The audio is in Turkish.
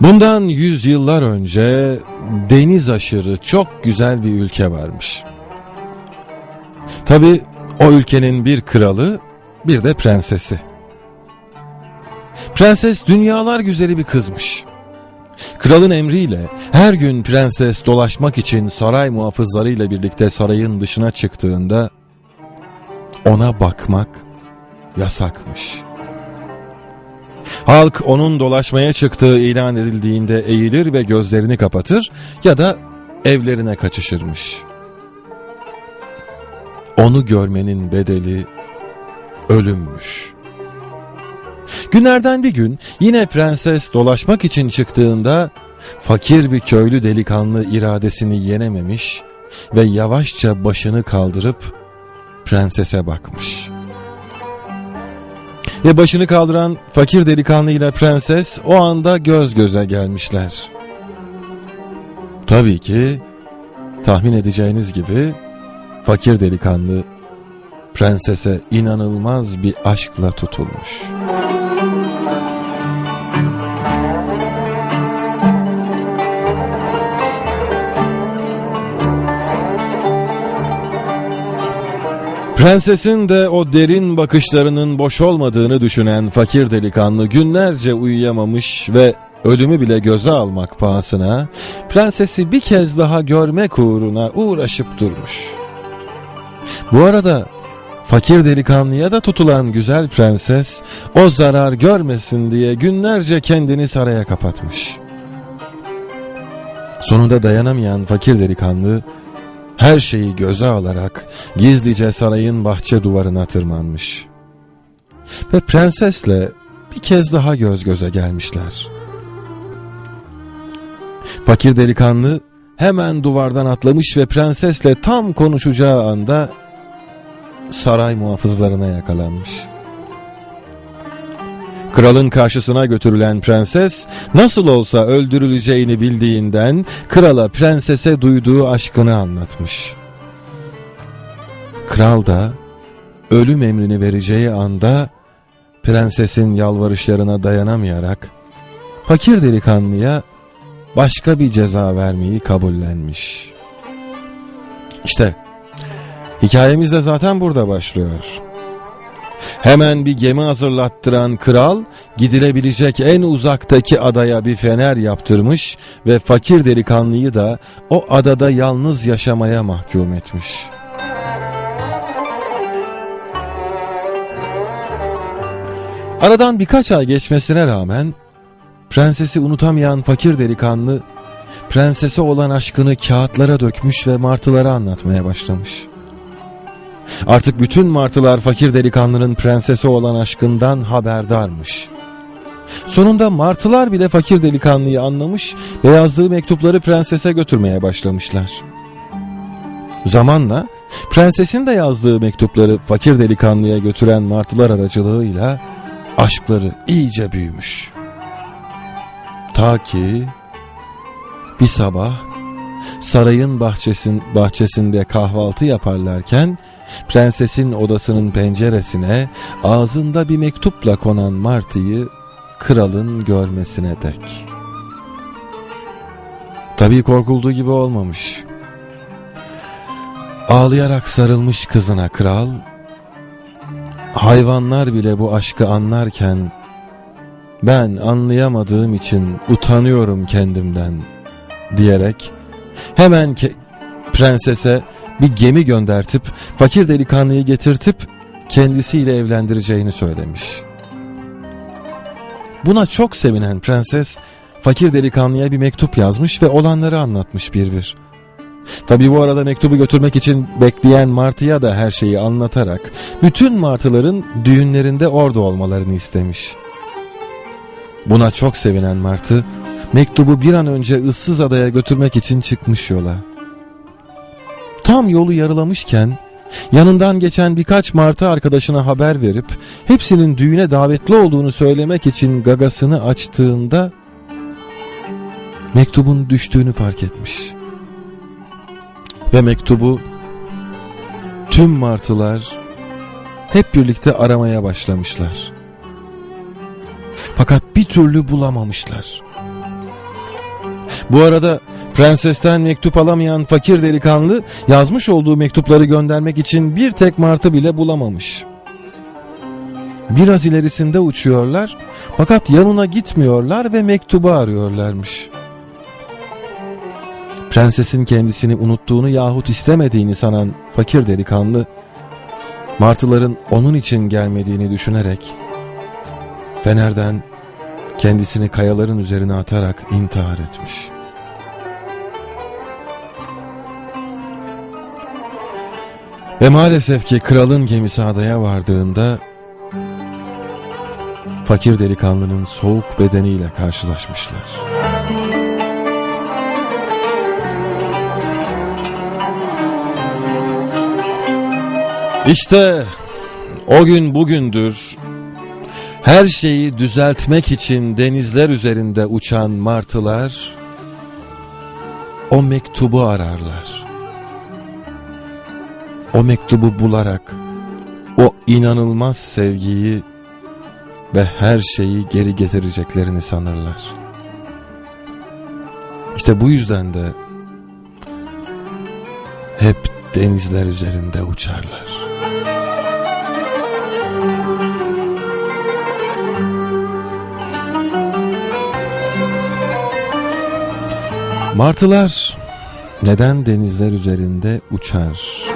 Bundan yüzyıllar önce deniz aşırı çok güzel bir ülke varmış. Tabi o ülkenin bir kralı bir de prensesi. Prenses dünyalar güzeli bir kızmış. Kralın emriyle her gün prenses dolaşmak için saray muhafızlarıyla birlikte sarayın dışına çıktığında ona bakmak yasakmış. Halk onun dolaşmaya çıktığı ilan edildiğinde eğilir ve gözlerini kapatır ya da evlerine kaçışırmış. Onu görmenin bedeli ölümmüş. Günlerden bir gün yine prenses dolaşmak için çıktığında fakir bir köylü delikanlı iradesini yenememiş ve yavaşça başını kaldırıp prensese bakmış. Ve başını kaldıran fakir delikanlı ile prenses o anda göz göze gelmişler. Tabii ki tahmin edeceğiniz gibi fakir delikanlı prensese inanılmaz bir aşkla tutulmuş. Prensesin de o derin bakışlarının boş olmadığını düşünen fakir delikanlı günlerce uyuyamamış ve ölümü bile göze almak pahasına prensesi bir kez daha görmek uğruna uğraşıp durmuş. Bu arada fakir delikanlıya da tutulan güzel prenses o zarar görmesin diye günlerce kendini saraya kapatmış. Sonunda dayanamayan fakir delikanlı her şeyi göze alarak gizlice sarayın bahçe duvarına tırmanmış. Ve prensesle bir kez daha göz göze gelmişler. Fakir delikanlı hemen duvardan atlamış ve prensesle tam konuşacağı anda saray muhafızlarına yakalanmış. Kralın karşısına götürülen prenses nasıl olsa öldürüleceğini bildiğinden krala prensese duyduğu aşkını anlatmış. Kral da ölüm emrini vereceği anda prensesin yalvarışlarına dayanamayarak fakir delikanlıya başka bir ceza vermeyi kabullenmiş. İşte hikayemiz de zaten burada başlıyor. Hemen bir gemi hazırlattıran kral gidilebilecek en uzaktaki adaya bir fener yaptırmış ve fakir delikanlıyı da o adada yalnız yaşamaya mahkum etmiş. Aradan birkaç ay geçmesine rağmen prensesi unutamayan fakir delikanlı prensese olan aşkını kağıtlara dökmüş ve martılara anlatmaya başlamış. Artık bütün martılar fakir delikanlının prensese olan aşkından haberdarmış. Sonunda martılar bile fakir delikanlıyı anlamış ve yazdığı mektupları prensese götürmeye başlamışlar. Zamanla prensesin de yazdığı mektupları fakir delikanlıya götüren martılar aracılığıyla aşkları iyice büyümüş. Ta ki bir sabah sarayın bahçesin, bahçesinde kahvaltı yaparlarken prensesin odasının penceresine ağzında bir mektupla konan martıyı kralın görmesine dek. Tabii korkulduğu gibi olmamış. Ağlayarak sarılmış kızına kral, hayvanlar bile bu aşkı anlarken ben anlayamadığım için utanıyorum kendimden diyerek hemen prensese bir gemi göndertip fakir delikanlıyı getirtip kendisiyle evlendireceğini söylemiş. Buna çok sevinen prenses fakir delikanlıya bir mektup yazmış ve olanları anlatmış bir bir. Tabi bu arada mektubu götürmek için bekleyen martıya da her şeyi anlatarak bütün martıların düğünlerinde orada olmalarını istemiş. Buna çok sevinen martı mektubu bir an önce ıssız adaya götürmek için çıkmış yola. Tam yolu yarılamışken yanından geçen birkaç martı arkadaşına haber verip hepsinin düğüne davetli olduğunu söylemek için gagasını açtığında mektubun düştüğünü fark etmiş. Ve mektubu tüm martılar hep birlikte aramaya başlamışlar. Fakat bir türlü bulamamışlar. Bu arada prensesten mektup alamayan fakir delikanlı yazmış olduğu mektupları göndermek için bir tek martı bile bulamamış. Biraz ilerisinde uçuyorlar fakat yanına gitmiyorlar ve mektubu arıyorlarmış. Prensesin kendisini unuttuğunu yahut istemediğini sanan fakir delikanlı martıların onun için gelmediğini düşünerek Fener'den kendisini kayaların üzerine atarak intihar etmiş. Ve maalesef ki kralın gemisi adaya vardığında fakir delikanlının soğuk bedeniyle karşılaşmışlar. İşte o gün bugündür her şeyi düzeltmek için denizler üzerinde uçan martılar o mektubu ararlar. O mektubu bularak o inanılmaz sevgiyi ve her şeyi geri getireceklerini sanırlar. İşte bu yüzden de hep denizler üzerinde uçarlar. Martılar neden denizler üzerinde uçar?